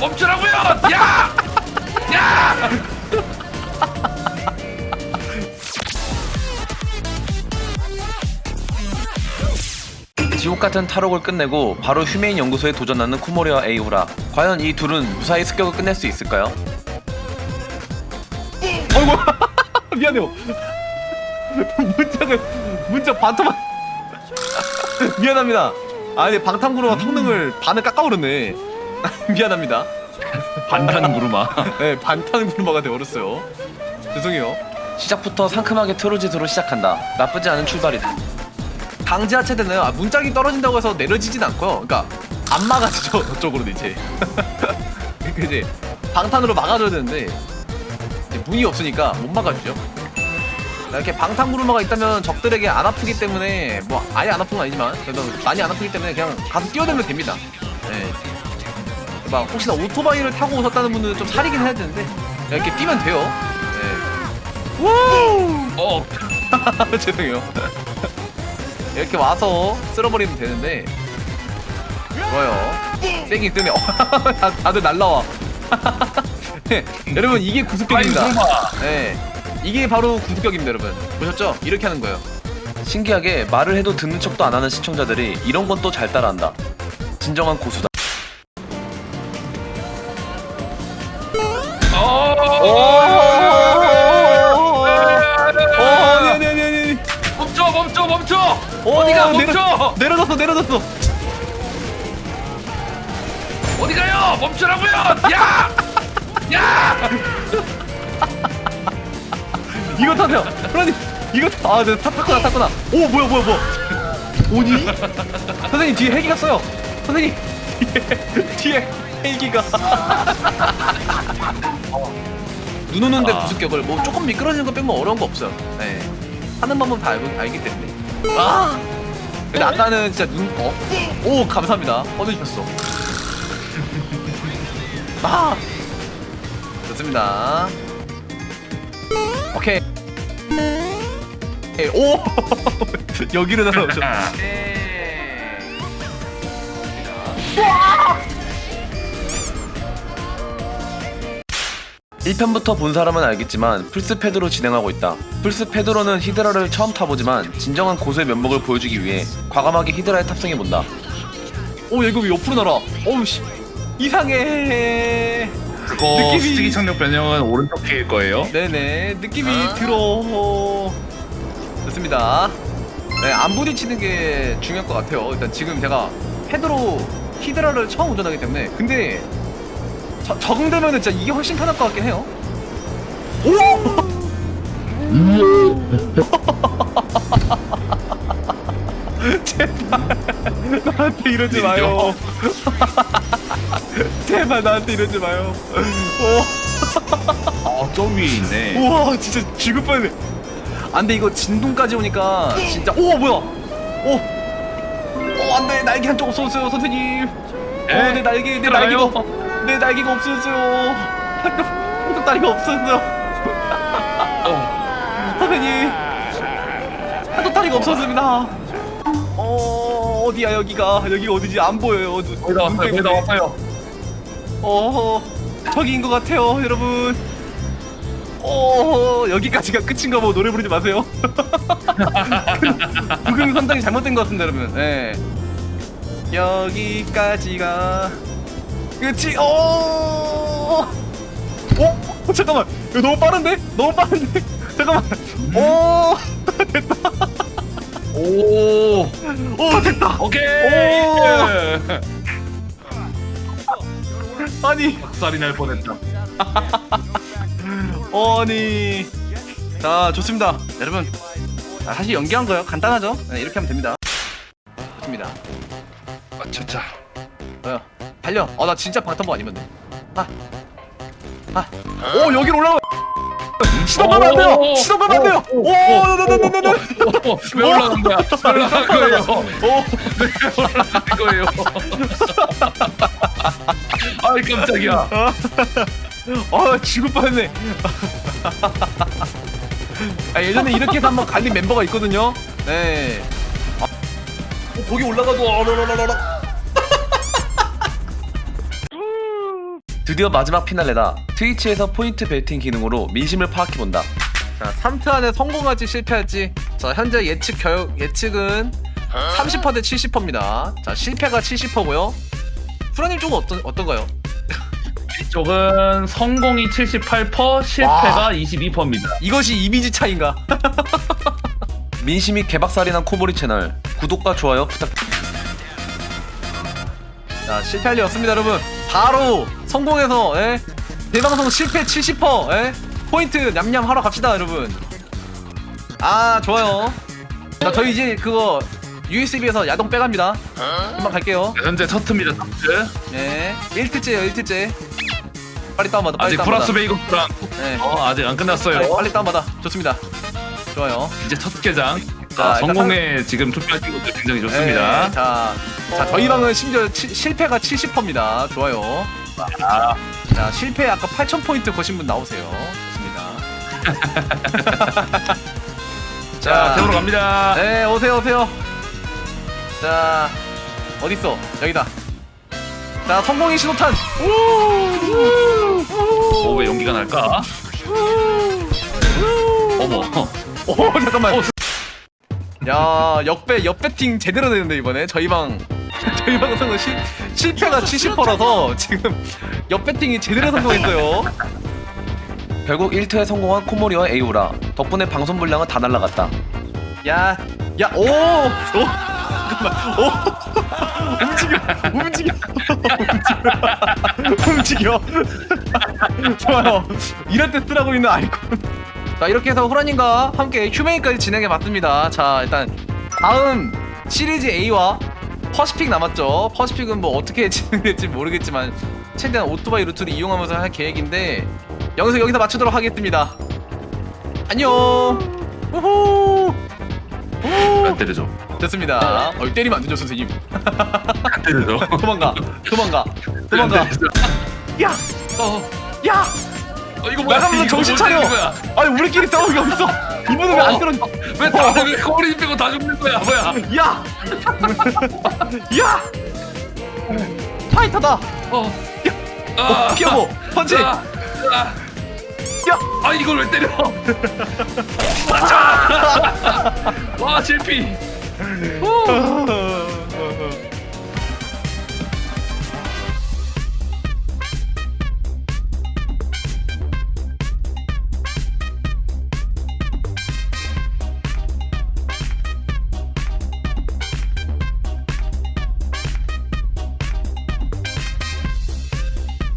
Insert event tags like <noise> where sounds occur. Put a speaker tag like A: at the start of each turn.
A: 멈추라고요! 야! 야!
B: 지옥 같은 탈옥을 끝내고 바로 휴메인 연구소에 도전하는 쿠모리와 에이우라. 과연 이 둘은 무사히 습격을 끝낼 수 있을까요?
C: 어이구 <laughs> 미안해요 문짝을 문짝 반토막 미안합니다 아니 방탄구로가 성능을 반을 깎아버렸네 <laughs> 미안합니다
A: 반탄 구르마. <laughs>
C: 네 반탄구로마가 되어버렸어요 죄송해요
B: 시작부터 상큼하게 트로짓으로 시작한다. 나쁘지 않은 출발이다.
C: 강제 하체되는 아, 문짝이 떨어진다고 해서 내려지진 않고요 그러니까 안 막아지죠 저쪽으로는 이제 <laughs> 그러니까 이제 방탄으로 막아줘야 되는데 이제 문이 없으니까 못 막아주죠 이렇게 방탄 구르마가 있다면 적들에게 안 아프기 때문에 뭐 아예 안 아픈 건 아니지만 그래도 많이 안 아프기 때문에 그냥 가서 뛰어들면 됩니다 네. 막 혹시나 오토바이를 타고 오셨다는 분들은 좀 사리긴 해야 되는데 이렇게 뛰면 돼요 네. 우!
A: 어, <laughs>
C: 죄송해요. 이렇게 와서 쓸어버리면 되는데 좋아요. 세긴 뜨네. 어, <laughs> 다- 다들 날라와. 네, <laughs> 여러분 이게 구습격입니다. 네, 이게 바로 구습격입니다, 여러분. 보셨죠? 이렇게 하는 거예요.
B: 신기하게 말을 해도 듣는 척도 안 하는 시청자들이 이런 건 또 잘 따라한다. 진정한 고수다.
A: 어디가
C: 내려-
A: 멈춰?
C: 내려졌어, 내려졌어.
A: 어디 가요? 멈추라고요! 야! 야! <laughs>
C: 이거 타세요. 그러니 이거 타. 아, 네, 타 탔구나, 탔구나. 오, 뭐야, 뭐야, 뭐야. 오니? 선생님 뒤에 헬기가 써요. 선생님 뒤에 <laughs> 뒤에 헬기가. 눈 오는데
A: 아.
C: 부습격을 뭐 조금 미끄러지는 거 빼면 어려운 거 없어요. 네. 하는 방법 다 알고, 알기 때문에. 아. 근데 아까는 진짜 눈 어? 오 감사합니다. 얻어주셨어. 아. 좋습니다. 오케이. 예, 오 <laughs> 여기로 <laughs> 날아오죠. 네.
B: 1편부터 본 사람은 알겠지만 플스패드로 진행하고 있다. 플스패드로는 히드라를 처음 타보지만 진정한 고수의 면목을 보여주기 위해 과감하게 히드라에 탑승해본다.
C: 오 이거 왜 옆으로 날아? 어우 씨 이상해.
A: 그거
C: 느낌이-
A: 스티기 착륙 변형은 오른쪽 키일 거예요.
C: 네네 느낌이 들어. 좋습니다. 네, 안 부딪히는 게 중요할 것 같아요. 일단 지금 제가 패드로 히드라를 처음 운전하기 때문에 근데 저- 적응되면은 진짜 이게 훨씬 편할 것 같긴 해요. 오! <laughs> 제발 나한테 이러지 마요. <laughs> 제발 나한테 이러지 마요. 오.
A: 아, 저 위에 있네.
C: 우와 진짜 죽을 뻔했네 안돼 이거 진동까지 오니까 진짜 오 뭐야 오 오, 안돼 날개 한쪽 없어졌어요 선생님
A: 에?
C: 오내 날개 내? 날개가 없- 내 날개가 없어졌어요 한쪽 다리가 없어졌어요
A: 어, <laughs>
C: 선생님 한쪽 다리가 없어졌습니다 어 어디야 여기가 여기가 어디지 안 보여요 눈,
A: 거의 다 왔어요. 거의 다
C: 때문에.
A: 왔어요.
C: 어 저기인 것 같아요 여러분 어 여기까지가 끝인가 뭐 노래 부르지 마세요 <laughs> 부금 선정이 잘못된 것 같은데 여러분 네. 여기까지가 끝이 어 어? 잠깐만 이거 너무 빠른데? 너무 빠른데? <laughs> 잠깐만 오 <laughs> 됐다
A: 오,
C: 오 됐다
A: 오케이.
C: 오. <laughs> 아니
A: 박살이 날 뻔했다.
C: 아니 자 좋습니다 여러분 자, 사실 연기한 거요 간단하죠 네, 이렇게 하면 됩니다 좋습니다
A: 아, 차차.
C: 어, 달려. 어 나 진짜 방탄복 아니면 돼 아 아 오 여기로 올라가 시동 가면 안 돼요. 시동 가면 안 돼요. 오나나나나나
A: 어, 왜 올라간 거야? 왜 올라간 거예요?
C: 오.
A: 왜 올라간 거예요? 아이 깜짝이야.
C: 아 죽을 뻔했네. 아, 예전에 이렇게 해서 한번 갈린 멤버가 있거든요. 네. 아, 어, 거기 올라가도 어라라라라
B: 드디어 마지막 피날레다. 트위치에서 포인트 베팅 기능으로 민심을 파악해본다.
C: 자 3트 안에 성공할지 실패할지 자 현재 예측 결 예측은 30%대 70%입니다 자 실패가 70%고요 프로님 쪽은 어떤 어떤가요?
A: 이쪽은 성공이 78%, 실패가 22%입니다.
C: 이것이 이미지 차인가? <laughs>
B: 민심이 개박살이 난 코보리 채널 구독과 좋아요 부탁.
C: 자 실패할 리 없습니다 여러분 바로 성공해서 예? 대방송 실패 70% 예? 포인트 냠냠 하러 갑시다 여러분 아 좋아요 자 저희 이제 그거 USB에서 야동 빼갑니다 금방 갈게요
A: 현재 서트입니다. 서트.
C: 예 1트째요 1트째 빨리 다운받아 빨리
A: 아직
C: 다운받아
A: 플러스 베이거스랑
C: 네.
A: 어, 아직 안
C: 빨리,
A: 끝났어요.
C: 빨리 다운받아 좋습니다 좋아요
A: 이제 첫 개장.
C: 자,
A: 자,
C: 일단
A: 성공에 지금 투표하신 것도 굉장히 좋습니다.
C: 예, 자, 자 저희 방은 심지어 치- 실패가 70%입니다 좋아요
A: 아,
C: 자 실패 아까 8,000포인트 거신 분 나오세요. 좋습니다. <laughs>
A: 자, 태우러 갑니다.
C: 네 오세요 오세요. 자 어딨어? 여기다. 자 성공의 신호탄.
A: 어, 왜 연기가 날까? 어머.
C: 오 <laughs> 잠깐만.
A: 어,
C: 야 역배 역배팅 제대로 되는데 이번에. 저희 방 <laughs> 저희 방송은 실, 실패가 70%라서 지금 역배팅이 제대로 성공했어요
B: 결국 1트에 성공한 코모리와 에이우라 덕분에 방송 분량은 다 날라갔다.
C: 야, 야, 오, 오, 잠깐만, 오, 움직여, 움직여, <laughs> 움직여. <laughs> 좋아요. 이럴 때 쓰라고 있는 아이콘. 자, 이렇게 해서 호라님과 함께 휴메인까지 진행해 봤습니다. 자, 일단 다음 시리즈 A와 퍼시픽 남았죠. 퍼시픽은 뭐 어떻게 진행될지 모르겠지만 최대한 오토바이 루트를 이용하면서 할 계획인데 영상 여기서 마치도록 하겠습니다. 안녕. 우후.
A: 안 때려줘.
C: 됐습니다. 어, 때리면 안 되죠, 선생님.
A: 안 때려줘. <laughs>
C: 도망가, 도망가, 도망가. 야,
A: 어,
C: 야.
A: 어, 이거 뭐야?
C: 나가면서
A: 이거
C: 정신
A: 뭘
C: 차려.
A: 때리는 거야?
C: 아니 우리끼리 싸우는 게 없어. 이분은 왜안 들어?
A: 왜 다들 거리 빼고 다 죽는 거야? 뭐야?
C: 야, 야. 파이터다.
A: 어,
C: 어,
A: 아,
C: 피하고 펀치.
A: 아, 아,
C: 야,
A: 아 이걸 왜 때려? 아, <laughs> 와 실패. <laughs>
C: 후.